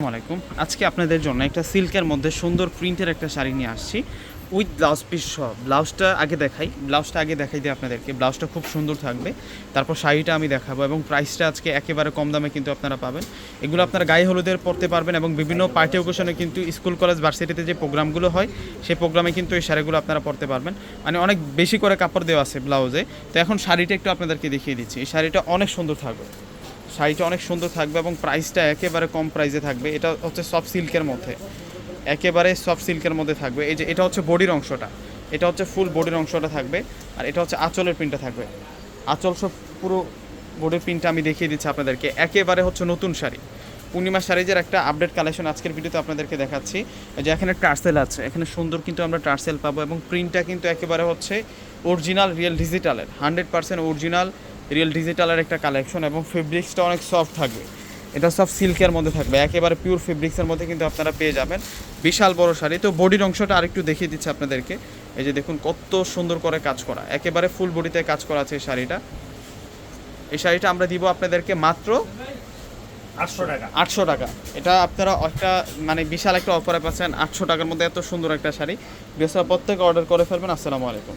আসসালামু আলাইকুম। আজকে আপনাদের জন্য একটা সিল্কের মধ্যে সুন্দর প্রিন্টের একটা শাড়ি নিয়ে আসছি। উইথ ব্লাউজ পিস সহ। ব্লাউজটা আগে দেখাই। ব্লাউজটা আগে দেখাই দিই আপনাদেরকে। ব্লাউজটা খুব সুন্দর থাকবে। তারপর শাড়িটা আমি দেখাবো এবং প্রাইসটা আজকে একেবারে কম দামে কিন্তু আপনারা পাবেন। এগুলো আপনারা গায়ে হলুদের পরতে পারবেন এবং বিভিন্ন পার্টি ওকেশনে কিন্তু স্কুল, কলেজ ভার্সিটিতে যে প্রোগ্রামগুলো হয়, সেই প্রোগ্রামে কিন্তু এই শাড়িগুলো আপনারা পরতে পারবেন। মানে অনেক বেশি করে কাপড় দেওয়া আছে ব্লাউজে। তো এখন শাড়িটা একটু আপনাদেরকে দেখিয়ে দিচ্ছি। এই শাড়িটা অনেক সুন্দর থাকবে। শাড়িটা অনেক সুন্দর থাকবে এবং প্রাইসটা একেবারে কম প্রাইসে থাকবে। এটা হচ্ছে সফট সিল্কের মধ্যে। একেবারে সফট সিল্কের মধ্যে থাকবে। এই যে, এটা হচ্ছে বডির অংশটা। এটা হচ্ছে ফুল বডির অংশটা থাকবে। আর এটা হচ্ছে আঁচলের প্রিন্টটা থাকবে। আঁচল সব পুরো বডির প্রিন্টটা আমি দেখিয়ে দিচ্ছি আপনাদেরকে। একেবারে হচ্ছে নতুন শাড়ি। পূর্ণিমা শাড়িজের একটা আপডেট কালেকশন আজকের ভিডিওতে আপনাদেরকে দেখাচ্ছি। যে, এখানে টার্সেল আছে। এখানে সুন্দর কিন্তু আমরা টার্সেল পাবো এবং প্রিন্টটা কিন্তু একেবারে হচ্ছে অরিজিনাল রিয়েল ডিজিটালের হান্ড্রেড পার্সেন্ট অরিজিনাল রিয়েল ডিজিটালের একটা কালেকশন এবং ফেব্রিক্সটা অনেক সফট থাকবে। এটা সব সিল্কের মধ্যে থাকবে। একেবারে পিওর ফেব্রিক্সের মধ্যে কিন্তু আপনারা পেয়ে যাবেন। বিশাল বড় শাড়ি। তো বডির অংশটা আরেকটু দেখিয়ে দিচ্ছে আপনাদেরকে। এই যে দেখুন কত সুন্দর করে কাজ করা। একেবারে ফুল বডিতে কাজ করা আছে এই শাড়িটা। এই শাড়িটা আমরা দিব আপনাদেরকে মাত্র আটশো টাকা। আটশো টাকা। এটা আপনারা একটা মানে বিশাল একটা অফারে পাচ্ছেন। আটশো টাকার মধ্যে এত সুন্দর একটা শাড়ি। বৃহস্পতি প্রত্যেকে অর্ডার করে ফেলবেন। আসসালামু আলাইকুম।